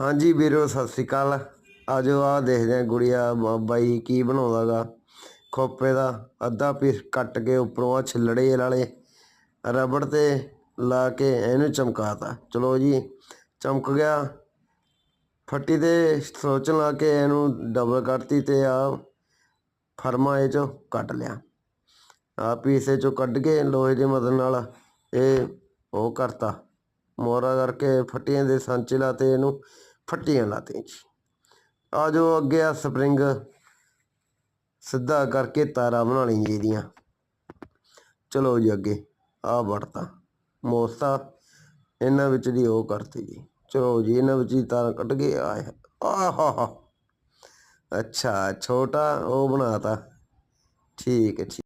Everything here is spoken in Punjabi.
ਹਾਂਜੀ ਵੀਰੋ, ਸਤਿ ਸ਼੍ਰੀ ਅਕਾਲ। ਆਜੋ ਆ ਦੇਖਦੇ ਆ ਗੁੜੀਆ ਬ- ਬਾਈ ਕੀ ਬਣਾਉਂਦਾਗਾ। ਖੋਪੇ ਦਾ ਅੱਧਾ ਪੀਸ ਕੱਟ ਕੇ ਉੱਪਰੋਂ ਆ ਛਿੱਲੜੇ ਵਾਲੇ ਰਬੜ ਤੇ ਲਾ ਕੇ ਇਹਨੂੰ ਚਮਕਾਤਾ। ਚਲੋ ਜੀ, ਚਮਕ ਗਿਆ। ਫੱਟੀ ਤੇ ਸੋਚਣ ਲਾ ਕੇ ਇਹਨੂੰ ਡਬਲ ਕੱਟਤੀ ਤੇ ਆ ਫਰਮਾ ਇਹ ਚੋਂ ਕੱਟ ਲਿਆ। ਆ ਪੀਸੇ ਚੋਂ ਕੱਢ ਕੇ ਲੋਹੇ ਦੀ ਮਦਦ ਨਾਲ ਇਹ ਉਹ ਕਰਤਾ। ਮੋਰਾ ਕਰਕੇ ਫੱਟੀਆਂ ਦੇ ਸਾਂਚੇ ਲਾਤੇ ਇਹਨੂੰ ਫੱਟੀਆਂ ਲਾਤੀਆਂ ਜੀ। ਆ ਜੋ ਅੱਗੇ ਆ ਸਪਰਿੰਗ। ਸਿੱਧਾ ਕਰਕੇ ਤਾਰਾਂ ਬਣਾ ਲਈ ਜੀ ਇਹਦੀਆਂ। ਚਲੋ ਜੀ ਅੱਗੇ, ਆ ਵੜਤਾ। ਮੋਸਤਾ, ਇਹਨਾਂ ਵਿੱਚ ਦੀ ਉਹ ਕਰਤੀ ਜੀ। ਚਲੋ ਜੀ, ਇਹਨਾਂ ਵਿੱਚ ਹੀ ਤਾਰਾਂ ਕੱਢ ਕੇ ਆਏ। ਆਹਾ। ਅੱਛਾ, ਛੋਟਾ ਉਹ ਬਣਾਤਾ। ਠੀਕ ਹੈ ਠੀਕ